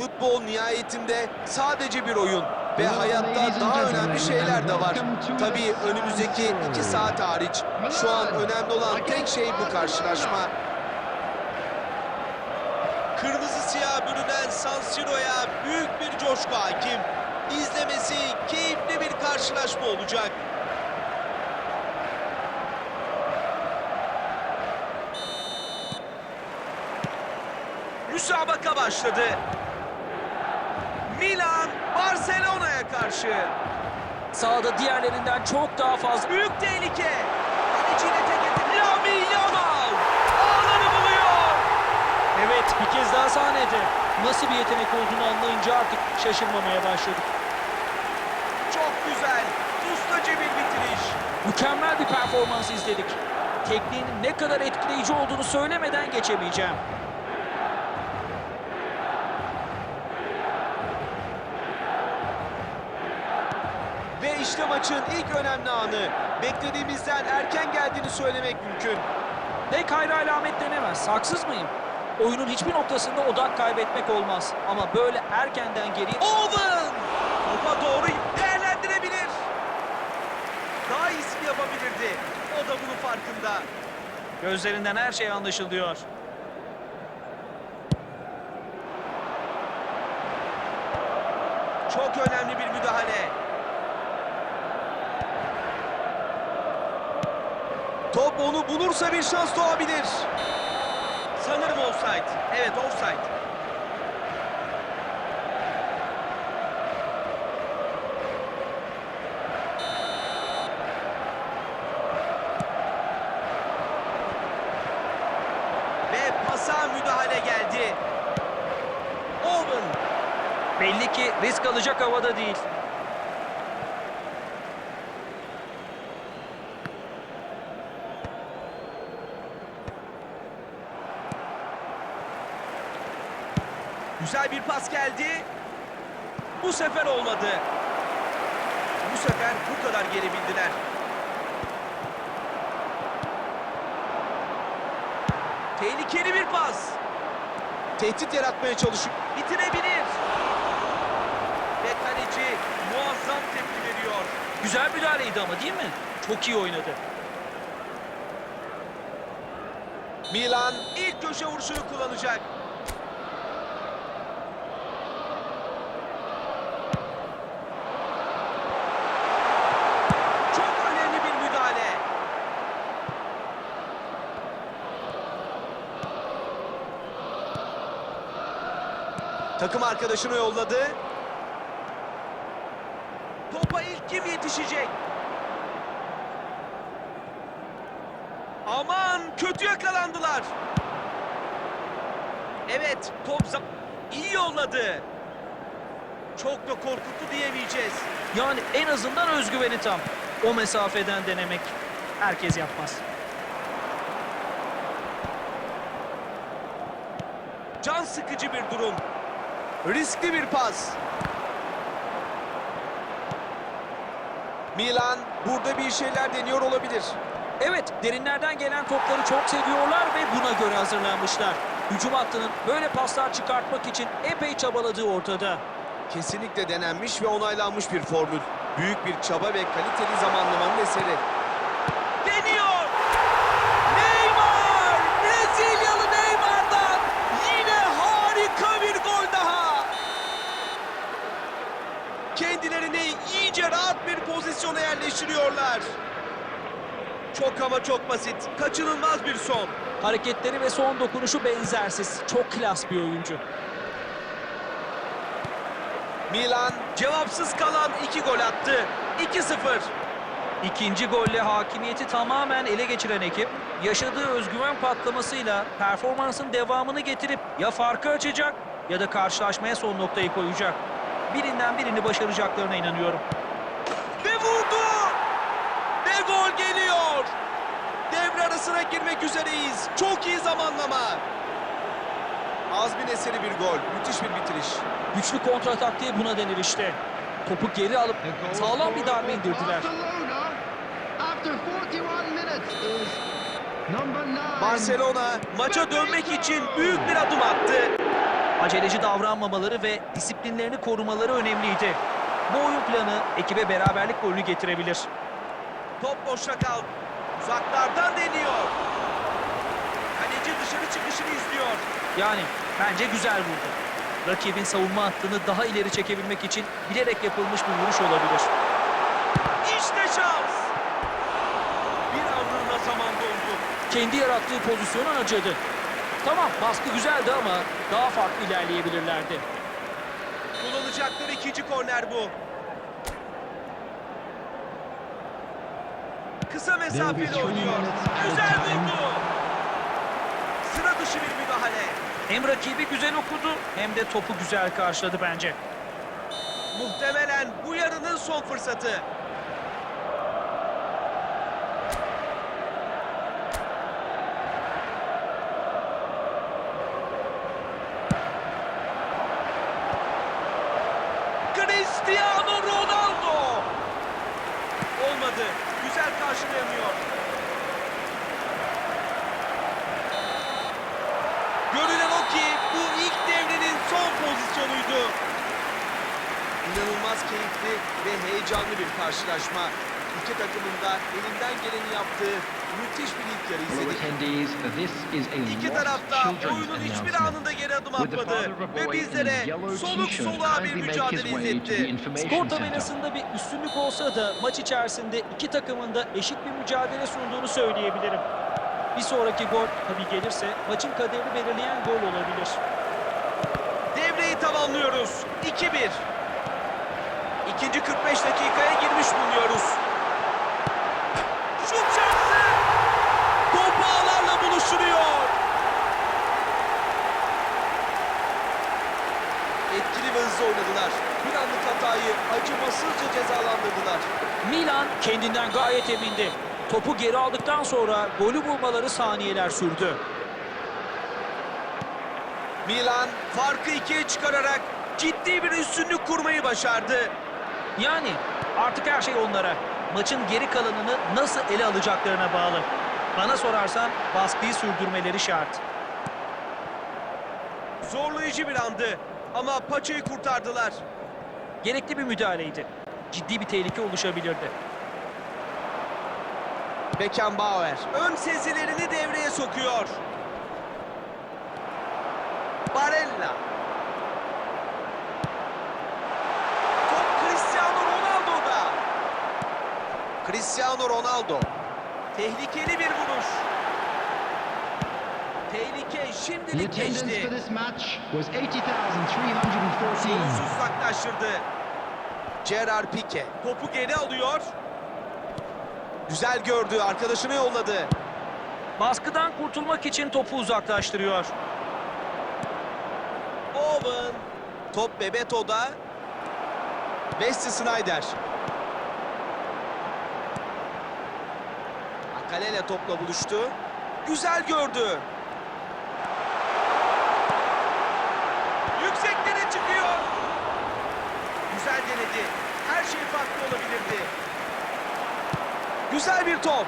Futbol nihayetinde sadece bir oyun ve hayatta daha önemli şeyler de var. Tabii önümüzdeki iki saat hariç şu an önemli olan tek şey bu karşılaşma. Kırmızı siyah bürünen San Siro'ya büyük bir coşku hakim. İzlemesi keyifli bir karşılaşma olacak. Müsabaka başladı. Milan Barcelona'ya karşı. Sahada diğerlerinden çok daha fazla. Büyük tehlike. Kaleciyle tek edildi. Lamine Yamal. Ağları buluyor. Evet bir kez daha sahnede. Nasıl bir yetenek olduğunu anlayınca artık şaşırmamaya başladık. Çok güzel. Ustaca bir bitiriş. Mükemmel bir performans izledik. Tekniğinin ne kadar etkileyici olduğunu söylemeden geçemeyeceğim. İşte maçın ilk önemli anı. Beklediğimizden erken geldiğini söylemek mümkün. Pek hayra alamet denemez. Haksız mıyım? Oyunun hiçbir noktasında odak kaybetmek olmaz. Ama böyle erkenden geri... Owen! Topa doğru değerlendirebilir. Daha iyisini yapabilirdi. O da bunun farkında. Gözlerinden her şey anlaşılıyor. Çok önemli bir müdahale. Top onu bulursa bir şans doğabilir. Sanırım offside. Evet offside. Pasa müdahale geldi. Owen Belli ki risk alacak havada değil. Güzel bir pas geldi. Bu sefer olmadı. Bu sefer bu kadar gelebildiler. Tehlikeli bir pas. Tehdit yaratmaya çalışıyor. Bitirebilir. Ve kaleci muazzam tepki veriyor. Güzel müdahaleydi ama değil mi? Çok iyi oynadı. Milan ilk köşe vuruşunu kullanacak. Çok önemli bir müdahale. Takım arkadaşını yolladı. Topa ilk kim yetişecek? Aman kötü yakalandılar. Evet top iyi yolladı. Çok da korkuttu diyemeyeceğiz. Yani en azından özgüveni tam. O mesafeden denemek herkes yapmaz. Can sıkıcı bir durum. Riskli bir pas. Milan burada bir şeyler deniyor olabilir. Evet, derinlerden gelen topları çok seviyorlar ve buna göre hazırlanmışlar. Hücum hattının böyle paslar çıkartmak için epey çabaladığı ortada. Kesinlikle denenmiş ve onaylanmış bir formül. Büyük bir çaba ve kaliteli zamanlamanın eseri. Deniyor! Neymar! Brezilyalı Neymar'dan yine harika bir gol daha! Kendilerini iyice rahat bir pozisyona yerleştiriyorlar. Çok ama çok basit. Kaçınılmaz bir son. Hareketleri ve son dokunuşu benzersiz. Çok klas bir oyuncu. Milan cevapsız kalan iki gol attı. 2-0. İkinci golle hakimiyeti tamamen ele geçiren ekip, yaşadığı özgüven patlamasıyla performansın devamını getirip ya farkı açacak ya da karşılaşmaya son noktayı koyacak. Birinden birini başaracaklarına inanıyorum. Ve vurdu. Ve gol geliyor. Devre arasına girmek üzereyiz. Çok iyi zamanlama. Azmin eseri bir gol. Müthiş bir bitiriş. Güçlü kontra taktiği buna denir işte. Topu geri alıp sağlam bir darbe indirdiler. Barcelona maça dönmek için büyük bir adım attı. Aceleci davranmamaları ve disiplinlerini korumaları önemliydi. Bu oyun planı ekibe beraberlik golünü getirebilir. Top boşta kaldı. Uzaklardan deniyor. Kaleci dışarı çıkışını izliyor. Yani bence güzel vurdu. Rakibin savunma hattını daha ileri çekebilmek için bilerek yapılmış bir vuruş olabilir. İşte şans. Bir anlığına zaman doldu. Kendi yarattığı pozisyona acıdı. Tamam baskı güzeldi ama daha farklı ilerleyebilirlerdi. Kullanacakları ikinci korner bu. Kısa mesafeli oynuyor. Güzel vurdu. Sıra dışı bir müdahale. Hem rakibi güzel okudu hem de topu güzel karşıladı bence. Muhtemelen bu yarının son fırsatı. Cristiano Ronaldo. Olmadı. Güzel karşılayamıyor. Görünen o ki bu ilk devrenin son pozisyonuydu. İnanılmaz keyifli ve heyecanlı bir karşılaşma. İki takımın da elinden geleni yaptığı müthiş bir ilk yarı izledik. İki tarafta oyunun hiçbir anında geri adım atmadı ve bizlere soluk soluğa bir mücadele izletti. Skor tabelasında bir üstünlük olsa da maç içerisinde iki takımın da eşit bir mücadele sunduğunu söyleyebilirim. Bir sonraki gol tabii gelirse maçın kaderini belirleyen gol olabilir. Devreyi tamamlıyoruz. 2-1. İkinci 45 dakikaya girmiş bulunuyoruz. Şut şansı! Top ağlarla buluşturuyor. Etkili ve hızlı oynadılar. Bir anlık hatayı acımasızca cezalandırdılar. Milan kendinden gayet emindi. Topu geri aldıktan sonra golü bulmaları saniyeler sürdü. Milan farkı ikiye çıkararak ciddi bir üstünlük kurmayı başardı. Yani artık her şey onlara. Maçın geri kalanını nasıl ele alacaklarına bağlı. Bana sorarsan baskıyı sürdürmeleri şart. Zorlayıcı bir andı ama paçayı kurtardılar. Gerekli bir müdahaleydi. Ciddi bir tehlike oluşabilirdi. Beckenbauer ön sezilerini devreye sokuyor. Barella. Top Cristiano Ronaldo'da. Cristiano Ronaldo. Tehlikeli bir vuruş. Tehlike şimdilik geçti. for this match was 80,314. Sorunsuz uzaklaştırdı. Gerard Pique topu geri alıyor. Güzel gördü, arkadaşını yolladı. Baskıdan kurtulmak için topu uzaklaştırıyor. Owen. Top Bebeto'da. Wesley Snyder. Akalele topla buluştu. Güzel gördü. Yükseklere çıkıyor. Güzel denedi. Her şey farklı olabilirdi. Güzel bir top.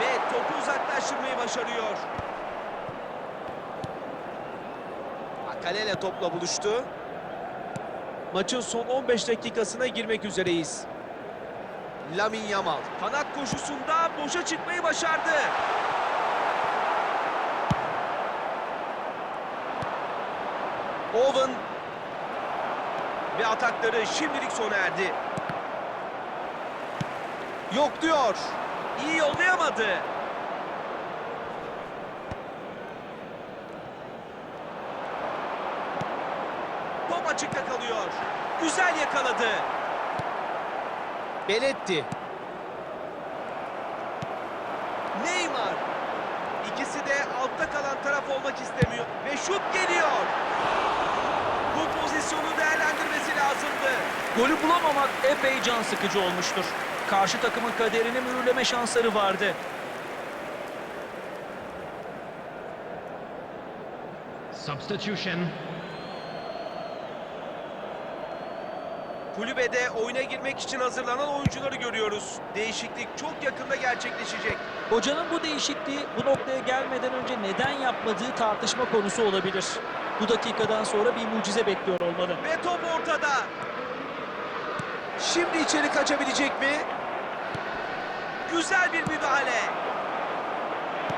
Ve topu uzaklaştırmayı başarıyor. Kalele topla buluştu. Maçın son 15 dakikasına girmek üzereyiz. Lamin Yamal kanat koşusunda boşa çıkmayı başardı. Owen ve atakları şimdilik sona erdi. Yok diyor. İyi yollayamadı. Top açıkta kalıyor. Güzel yakaladı. Beletti. Neymar. İkisi de altta kalan taraf olmak istemiyor. Ve şut geliyor. Bu pozisyonu değerlendirmesi lazımdı. Golü bulamamak epey can sıkıcı olmuştur. Karşı takımın kaderini mühürleme şansları vardı. Substitution. Kulübede oyuna girmek için hazırlanan oyuncuları görüyoruz. Değişiklik çok yakında gerçekleşecek. Hocanın bu değişikliği bu noktaya gelmeden önce neden yapmadığı tartışma konusu olabilir. Bu dakikadan sonra bir mucize bekliyor olmalı. Ve top ortada. Şimdi içeri kaçabilecek mi? Güzel bir müdahale.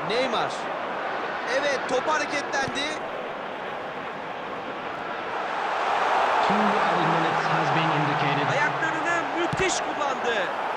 Neymar. Evet top hareketlendi. müthiş kullandı.